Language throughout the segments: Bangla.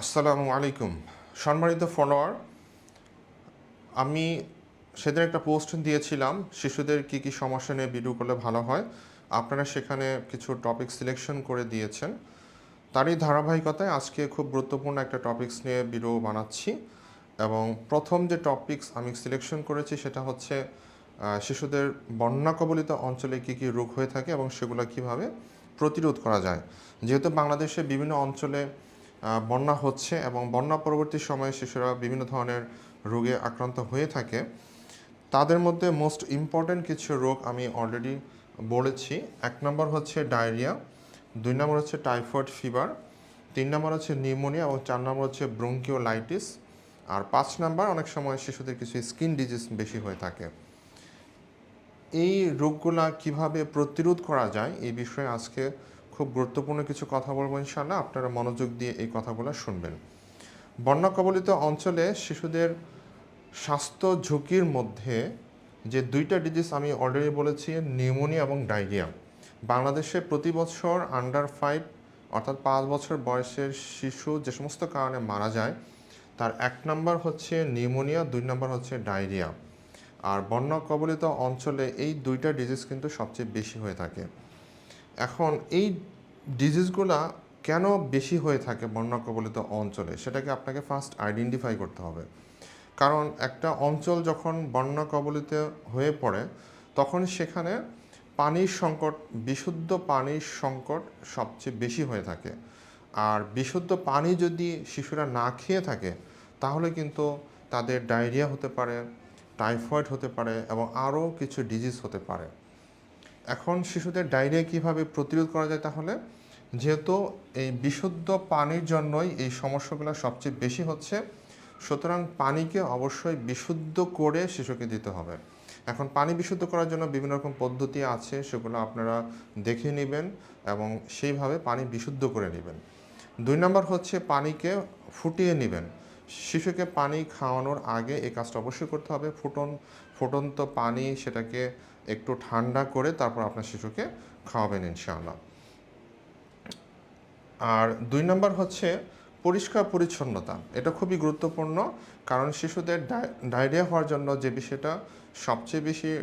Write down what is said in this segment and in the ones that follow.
আসসালামু আলাইকুম। সম্মানিত ফলোয়ার, আমি সেদিন একটা পোস্ট দিয়েছিলাম, শিশুদের কি কি সমস্যা নিয়ে ভিডিও করলে ভালো হয়। আপনারা সেখানে কিছু টপিক সিলেকশন করে দিয়েছেন। তারই ধারাবাহিকতায় আজকে খুব গুরুত্বপূর্ণ একটা টপিকস নিয়ে ভিডিও বানাচ্ছি এবং প্রথম যে টপিকস আমি সিলেকশন করেছি সেটা হচ্ছে শিশুদের বন্যা কবলিত অঞ্চলে কী কী রোগ হয়ে থাকে এবং সেগুলো কীভাবে প্রতিরোধ করা যায়। যেহেতু বাংলাদেশে বিভিন্ন অঞ্চলে বন্যা হচ্ছে এবং বন্যা পরবর্তী সময়ে শিশুরা বিভিন্ন ধরনের রোগে আক্রান্ত হয়ে থাকে। তাদের মধ্যে মোস্ট ইম্পর্ট্যান্ট কিছু রোগ আমি অলরেডি বলেছি। এক নম্বর হচ্ছে ডায়রিয়া দুই নম্বর হচ্ছে টাইফয়েড ফিভার তিন নম্বর হচ্ছে নিউমোনিয়া এবং চার নম্বর হচ্ছে ব্রঙ্কিওলাইটিস আর পাঁচ নাম্বার অনেক সময় শিশুদের কিছু স্কিন ডিজিজ বেশি হয়ে থাকে। এই রোগগুলা কীভাবে প্রতিরোধ করা যায় এই বিষয়ে আজকে খুব গুরুত্বপূর্ণ কিছু কথা বলব ইনশাআল্লাহ। আপনারা মনোযোগ দিয়ে এই কথাগুলো শুনবেন। বন্যা কবলিত অঞ্চলে শিশুদের স্বাস্থ্য ঝুঁকির মধ্যে যে দুইটা ডিজিজ আমি অলরেডি বলেছি নিউমোনিয়া এবং ডায়রিয়া বাংলাদেশে প্রতি বছর আন্ডার ফাইভ অর্থাৎ পাঁচ বছর বয়সের শিশু যে সমস্ত কারণে মারা যায়, তার এক নম্বর হচ্ছে নিউমোনিয়া দুই নম্বর হচ্ছে ডায়রিয়া আর বন্যা কবলিত অঞ্চলে এই দুইটা ডিজিজ কিন্তু সবচেয়ে বেশি হয়ে থাকে। এখন এই ডিজিজগুলা কেন বেশি হয়ে থাকে বন্যা কবলিত অঞ্চলে? সেটাকে আপনাকে ফার্স্ট আইডেন্টিফাই করতে হবে। কারণ একটা অঞ্চল যখন বন্যা কবলিত হয়ে পড়ে, তখন সেখানে পানির সংকট, বিশুদ্ধ পানির সংকট সবচেয়ে বেশি হয়ে থাকে। আর বিশুদ্ধ পানি যদি শিশুরা না খেয়ে থাকে, তাহলে কিন্তু তাদের ডায়রিয়া হতে পারে, টাইফয়েড হতে পারে এবং আরও কিছু ডিজিজ হতে পারে। এখন শিশুদের ডায়রিয়া কীভাবে প্রতিরোধ করা যায় তাহলে? যেহেতু এই বিশুদ্ধ পানির জন্যই এই সমস্যাগুলো সবচেয়ে বেশি হচ্ছে, সুতরাং পানিকে অবশ্যই বিশুদ্ধ করে শিশুকে দিতে হবে। এখন পানি বিশুদ্ধ করার জন্য বিভিন্ন রকম পদ্ধতি আছে, সেগুলো আপনারা দেখে নেবেন এবং সেইভাবে পানি বিশুদ্ধ করে নেবেন। দুই নম্বর হচ্ছে পানিকে ফুটিয়ে নেবেন। শিশুকে পানি খাওয়ানোর আগে এই কাজটা অবশ্যই করতে হবে। ফুটন, ফুটন্ত পানি সেটাকে একটু ঠান্ডা করে তারপর আপনার শিশুকে খাওয়াবেন ইনশাআল্লাহ। আর দুই নম্বর হচ্ছে পরিষ্কার পরিচ্ছন্নতা। এটা খুবই গুরুত্বপূর্ণ কারণ শিশুদের ডায়- ডায়রিয়া হওয়ার জন্য যে বিষয়টা সবচেয়ে বেশি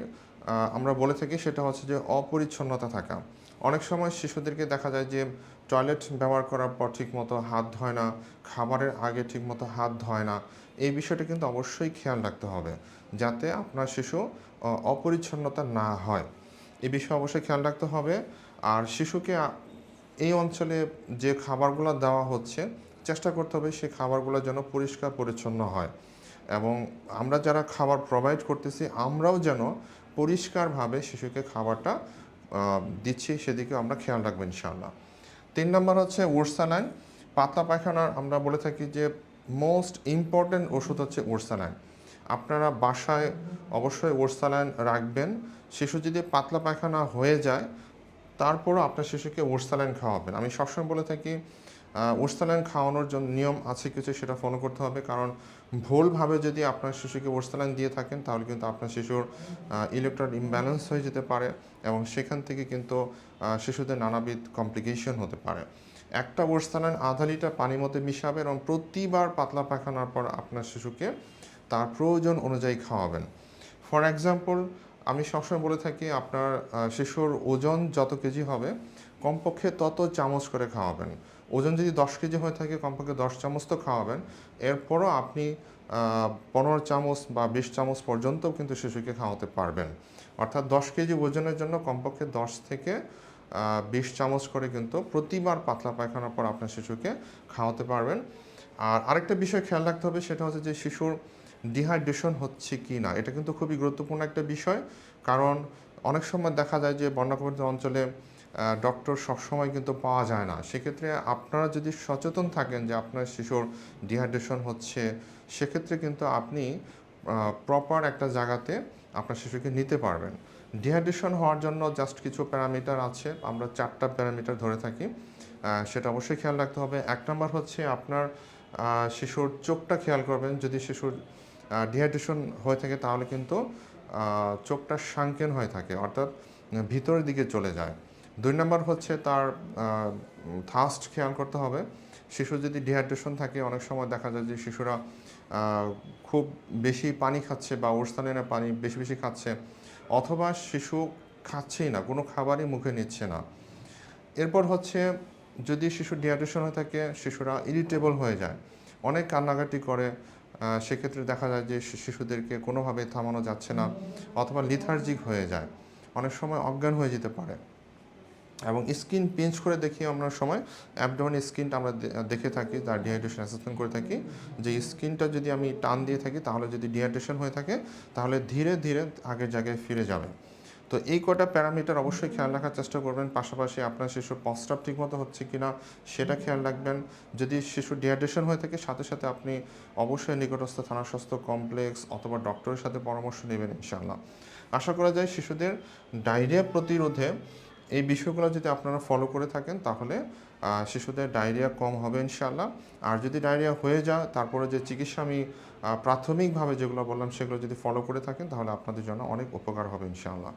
আমরা বলে থাকি সেটা হচ্ছে যে অপরিচ্ছন্নতা থাকা। অনেক সময় শিশুদেরকে দেখা যায় যে টয়লেট ব্যবহার করার পর ঠিকমতো হাত ধয় না, খাবারের আগে ঠিকমতো হাত ধয় না, এই বিষয়টা কিন্তু অবশ্যই খেয়াল রাখতে হবে যাতে আপনার শিশু অপরিচ্ছন্নতা না হয়। এই বিষয়ে অবশ্যই খেয়াল রাখতে হবে। আর শিশুকে এই অঞ্চলে যে খাবারগুলো দেওয়া হচ্ছে, চেষ্টা করতে হবে সেই খাবারগুলো যেন পরিষ্কার পরিচ্ছন্ন হয়। এবং আমরা যারা খাবার প্রোভাইড করতেছি, আমরাও যেন পরিষ্কারভাবে শিশুকে খাবারটা দিচ্ছি, সেদিকেও আমরা খেয়াল রাখব ইনশাআল্লাহ। তিন নম্বর হচ্ছে ওরসানাইন পাতলা পায়খানার আমরা বলে থাকি যে মোস্ট ইম্পর্ট্যান্ট ওষুধ হচ্ছে ওরসানাইন আপনারা বাসায় অবশ্যই ওরসালাইন রাখবেন। শিশু যদি পাতলা পায়খানা হয়ে যায়, তারপরও আপনার শিশুকে ওরসালাইন খাওয়াবেন। আমি সবসময় বলে থাকি ওরসালাইন খাওয়ানোর জন্য নিয়ম আছে কিছু সেটা ফলো করতে হবে। কারণ ভুলভাবে যদি আপনার শিশুকে ওরসালাইন দিয়ে থাকেন, তাহলে কিন্তু আপনার শিশুর ইলেকট্রন ইমব্যালেন্স হয়ে যেতে পারে এবং সেখান থেকে কিন্তু শিশুদের নানাবিধ কমপ্লিকেশন হতে পারে। একটা ওরসালাইন আধা লিটার পানির মধ্যে মিশাবে এবং প্রতিবার পাতলা পায়খানার পর আপনার শিশুকে তার প্রয়োজন অনুযায়ী খাওয়াবেন। ফর এক্সাম্পল আমি সবসময় বলে থাকি, আপনার শিশুর ওজন যত কেজি হবে, কমপক্ষে তত চামচ করে খাওয়াবেন। ওজন যদি দশ কেজি হয়ে থাকে, কমপক্ষে দশ চামচ তো খাওয়াবেন। এরপরও আপনি পনেরো চামচ বা বিশ চামচ পর্যন্ত কিন্তু শিশুকে খাওয়াতে পারবেন। অর্থাৎ দশ কেজি ওজনের জন্য কমপক্ষে দশ থেকে বিশ চামচ করে কিন্তু প্রতিবার পাতলা পায়খানার পর আপনার শিশুকে খাওয়াতে পারবেন। আর আরেকটা বিষয় খেয়াল রাখতে হবে, সেটা হচ্ছে যে শিশুর ডিহাইড্রেশন হচ্ছে কি না? এটা কিন্তু খুবই গুরুত্বপূর্ণ একটা বিষয়। কারণ অনেক সময় দেখা যায় যে বন্যাকবলিত অঞ্চলে ডক্টর সবসময় কিন্তু পাওয়া যায় না। সেক্ষেত্রে আপনারা যদি সচেতন থাকেন যে আপনার শিশুর ডিহাইড্রেশন হচ্ছে, সেক্ষেত্রে কিন্তু আপনি প্রপার একটা জায়গাতে আপনার শিশুকে নিতে পারবেন। ডিহাইড্রেশন হওয়ার জন্য জাস্ট কিছু প্যারামিটার আছে, আমরা চারটা প্যারামিটার ধরে থাকি। সেটা অবশ্যই খেয়াল রাখতে হবে। এক নম্বর হচ্ছে আপনার শিশুর চোখটা খেয়াল করবেন। যদি শিশুর ডিহাইড্রেশন হয়ে থাকে তাহলে কিন্তু চোখটা সাংকেন হয়ে থাকে, অর্থাৎ ভিতরের দিকে চলে যায়। দুই নম্বর হচ্ছে তার থাস্ট খেয়াল করতে হবে। শিশু যদি ডিহাইড্রেশন থাকে, অনেক সময় দেখা যায় যে শিশুরা খুব বেশি পানি খাচ্ছে বা ওরস্থানের পানি বেশি বেশি খাচ্ছে, অথবা শিশু খাচ্ছেই না, কোনো খাবারই মুখে নিচ্ছে না। এরপর হচ্ছে যদি শিশু ডিহাইড্রেশন হয়ে থাকে, শিশুরা ইরিটেবল হয়ে যায়। অনেক কান্নাকাটি করে সেক্ষেত্রে দেখা যায় যে শিশুদেরকে কোনোভাবে থামানো যাচ্ছে না অথবা লিথার্জিক হয়ে যায়। অনেক সময় অজ্ঞান হয়ে যেতে পারে। এবং স্কিন পিঞ্চ করে দেখি আমরা সময় অ্যাবডোমেন স্কিনটা আমরা দেখে থাকি, তার ডিহাইড্রেশন অ্যাসেসমেন্ট করে থাকি। যে স্কিনটা যদি আমি টান দিয়ে থাকি, তাহলে যদি ডিহাইড্রেশন হয়ে থাকে, তাহলে ধীরে ধীরে আগের জায়গায় ফিরে যাবে। তো এই কটা প্যারামিটার অবশ্যই খেয়াল রাখার চেষ্টা করবেন। পাশাপাশি আপনার শিশুর প্রস্রাব ঠিকমতো হচ্ছে কি না সেটা খেয়াল রাখবেন। যদি শিশু ডিহাইড্রেশন হয়ে থাকে, সাথে সাথে আপনি অবশ্যই নিকটস্থ থানা স্বাস্থ্য কমপ্লেক্স অথবা ডক্টরের সাথে পরামর্শ নেবেন ইনশাআল্লাহ। আশা করা যায় শিশুদের ডায়রিয়া প্রতিরোধে এই বিষয়গুলো যদি আপনারা ফলো করে থাকেন, তাহলে শিশুদের ডায়রিয়া কম হবে ইনশাআল্লাহ। আর যদি ডায়রিয়া হয়ে যায়, তারপরে যে চিকিৎসা আমি প্রাথমিকভাবে যেগুলো বললাম, সেগুলো যদি ফলো করে থাকেন, তাহলে আপনাদের জন্য অনেক উপকার হবে ইনশাআল্লাহ।